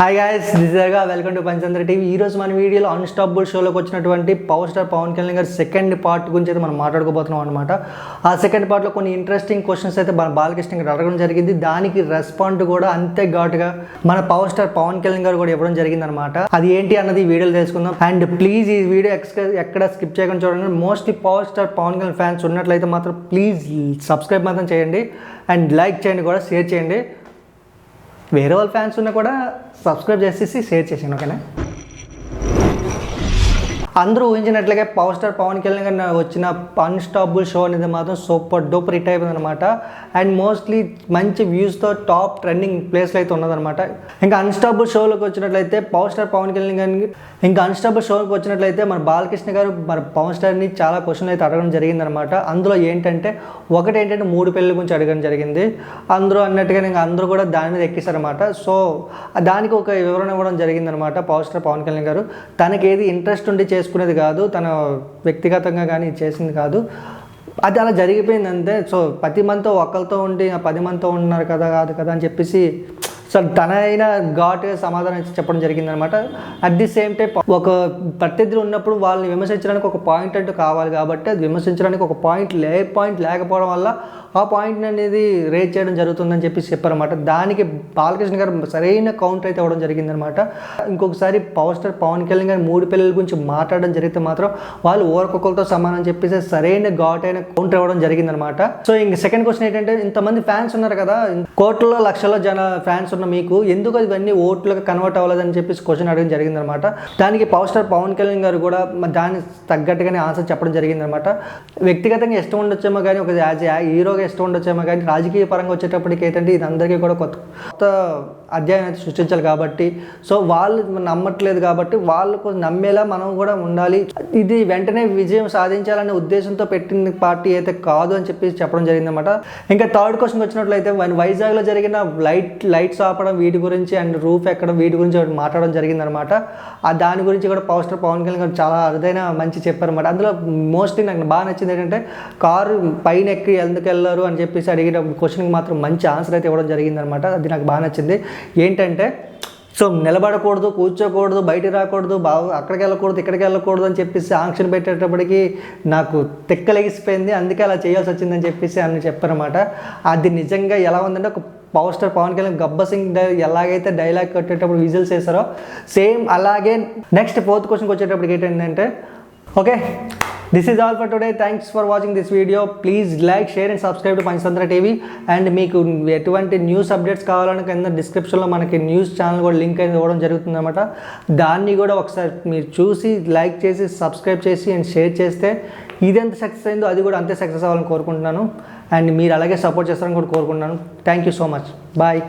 Hi guys దిజర్గా welcome to పంచంద్ర TV ఈ రోజు మన వీడియోలో అన్స్టాపుల్ షోలోకి వచ్చినటువంటి పవర్ స్టార్ పవన్ కళ్యాణ్ గారి సెకండ్ పార్ట్ గురించి అయితే మనం మాట్లాడుకోబోతున్నాం అనమాట ఆ సెకండ్ పార్ట్లో కొన్ని ఇంట్రెస్టింగ్ క్వశ్చన్స్ అయితే మన బాలకృష్ణ గారు అడగడం జరిగింది. దానికి రెస్పాండ్ కూడా అంతే ఘాటుగా మన పవర్ స్టార్ పవన్ కళ్యాణ్ గారు కూడా ఇవ్వడం జరిగింది అనమాట అది ఏంటి అన్నది ఈ వీడియోలో తెలుసుకుందాం. అండ్ ప్లీజ్ ఈ వీడియో ఎక్స్ ఎక్కడ స్కిప్ చేయకుండా చూడండి. Mostly power star Pawan Kalyan fans ఉన్నట్లయితే మాత్రం ప్లీజ్ సబ్స్క్రైబ్ మాత్రం చేయండి. అండ్ లైక్ చేయండి కూడా షేర్ చేయండి. వేరే వాళ్ళ ఫ్యాన్స్ ఉన్నా కూడా సబ్స్క్రైబ్ చేసేసి షేర్ చేసాను ఓకేనా అందరూ ఊహించినట్లుగా పవర్ స్టార్ పవన్ కళ్యాణ్ గారు వచ్చిన అన్స్టాపుల్ షో అనేది మాత్రం సూపర్ డూపర్ హిట్ అయిపోయింది అనమాట అండ్ మోస్ట్లీ మంచి వ్యూస్తో టాప్ ట్రెండింగ్ ప్లేస్లో అయితే ఉన్నదనమాట ఇంకా అన్స్టాపుల్ షోలోకి వచ్చినట్లయితే పవర్ స్టార్ పవన్ కళ్యాణ్ గారికి ఇంకా అన్స్టాపుల్ షోకి వచ్చినట్లయితే మన బాలకృష్ణ గారు మన పవన్ స్టార్ని చాలా క్వశ్చన్లు అయితే అడగడం జరిగిందనమాట అందులో ఏంటంటే ఒకటి ఏంటంటే మూడు పెళ్ళి గురించి అడగడం జరిగింది. అందరూ అన్నట్టుగా ఇంకా అందరూ కూడా దాని మీద ఎక్కిస్తారనమాట సో దానికి ఒక వివరణ ఇవ్వడం జరిగిందనమాట పవర్ స్టార్ పవన్ కళ్యాణ్ గారు. తనకి ఏది ఇంట్రెస్ట్ ఉండి చేసుకునేది కాదు తన వ్యక్తిగతంగా కానీ చేసింది కాదు. అది అలా జరిగిపోయింది అంతే సో పది మందితో ఒకరితో ఉండి పది మందితో ఉన్నారు కదా కాదు కదా అని చెప్పేసి సో తనైన ఘాట్ సమాధానం చెప్పడం జరిగిందనమాట అట్ ది సేమ్ టైం ఒక ప్రత్యర్థులు ఉన్నప్పుడు వాళ్ళని విమర్శించడానికి ఒక పాయింట్ అంటూ కావాలి కాబట్టి అది విమర్శించడానికి ఒక పాయింట్ లే పాయింట్ లేకపోవడం వల్ల ఆ పాయింట్ అనేది రేజ్ చేయడం జరుగుతుందని చెప్పేసి చెప్పారన్నమాట. దానికి బాలకృష్ణ గారు సరైన కౌంటర్ అయితే ఇవ్వడం జరిగిందనమాట ఇంకొకసారి పవర్ స్టార్ పవన్ కళ్యాణ్ గారి మూడు పిల్లల గురించి మాట్లాడడం జరిగితే మాత్రం వాళ్ళు ఓరకొకరితో సమానం చెప్పేసి సరైన ఘాట్ అయిన కౌంటర్ ఇవ్వడం జరిగిందనమాట సో ఇంక సెకండ్ క్వశ్చన్ ఏంటంటే ఇంతమంది ఫ్యాన్స్ ఉన్నారు కదా కోట్లలో లక్షల జన ఫ్యాన్స్ ఉన్న మీకు. ఎందుకు ఇవన్నీ ఓట్లుగా కన్వర్ట్ అవ్వలేదని చెప్పేసి క్వశ్చన్ అడగడం జరిగిందనమాట. దానికి పవర్ స్టార్ పవన్ కళ్యాణ్ గారు కూడా దానికి తగ్గట్టుగానే ఆన్సర్ చెప్పడం జరిగిందనమాట. వ్యక్తిగతంగా ఇష్టం ఉండొచ్చేమో కానీ ఒక యాజ్ హీరోగా ఇష్టం ఉండొచ్చేమో కానీ రాజకీయ పరంగా వచ్చేటప్పటికి ఏంటంటే ఇది అందరికీ కూడా కొత్త కొత్త అధ్యాయం అయితే సృష్టించాలి కాబట్టి. సో వాళ్ళు నమ్మట్లేదు కాబట్టి వాళ్ళు నమ్మేలా మనం కూడా ఉండాలి. ఇది వెంటనే విజయం సాధించాలనే ఉద్దేశంతో పెట్టిన పార్టీ అయితే కాదు అని చెప్పి చెప్పడం జరిగిందనమాట. ఇంకా థర్డ్ క్వశ్చన్ వచ్చినట్లయితే వైజాగ్లో జరిగిన లైట్ లైట్స్ ఆపడం వీటి గురించి అండ్ రూఫ్ ఎక్కడం వీటి గురించి మాట్లాడడం జరిగిందనమాట. ఆ దాని గురించి కూడా పవర్ పవన్ కళ్యాణ్ గారు చాలా అరుదైన మంచి చెప్పారన్నమాట అందులో మోస్ట్లీ నాకు బాగా నచ్చింది ఏంటంటే కారు పైన ఎక్కి ఎందుకు వెళ్ళారు అని చెప్పేసి అడిగిన క్వశ్చన్కి మాత్రం మంచి ఆన్సర్ అయితే ఇవ్వడం జరిగిందనమాట. అది నాకు బాగా నచ్చింది. ఏంటంటే సో నిలబడకూడదు కూర్చోకూడదు బయటికి రాకూడదు బాగా అక్కడికి వెళ్ళకూడదు ఇక్కడికి వెళ్ళకూడదు అని చెప్పేసి ఆంక్షన్ పెట్టేటప్పటికి నాకు తిక్కలేగిసిపోయింది. అందుకే అలా చేయాల్సి వచ్చిందని చెప్పేసి అని చెప్పారన్నమాట అది నిజంగా ఎలా ఉందంటే ఒక పవర్ స్టార్ పవన్ కళ్యాణ్ గబ్బర్ సింగ్ ఎలాగైతే డైలాగ్ కట్టేటప్పుడు విజిల్స్ వేస్తారో సేమ్ అలాగే నెక్స్ట్ ఫోర్త్ క్వశ్చన్కి వచ్చేటప్పటికి ఏంటంటే okay this is all for today thanks for watching this video please like share and subscribe to Panchatantra TV and మీకు ఎటువంటి న్యూస్ అప్డేట్స్ కావాలని కింద డిస్క్రిప్షన్లో మనకి న్యూస్ ఛానల్ కూడా లింక్ అయితే ఇవ్వడం జరుగుతుంది అనమాట దాన్ని కూడా ఒకసారి మీరు చూసి లైక్ చేసి సబ్స్క్రైబ్ చేసి అండ్ షేర్ చేస్తే ఇది ఎంత సక్సెస్ అయిందో అది కూడా అంతే సక్సెస్ అవ్వాలని కోరుకుంటున్నాను. అండ్ మీరు అలాగే సపోర్ట్ చేస్తారని కూడా కోరుకుంటున్నాను. Thank you so much bye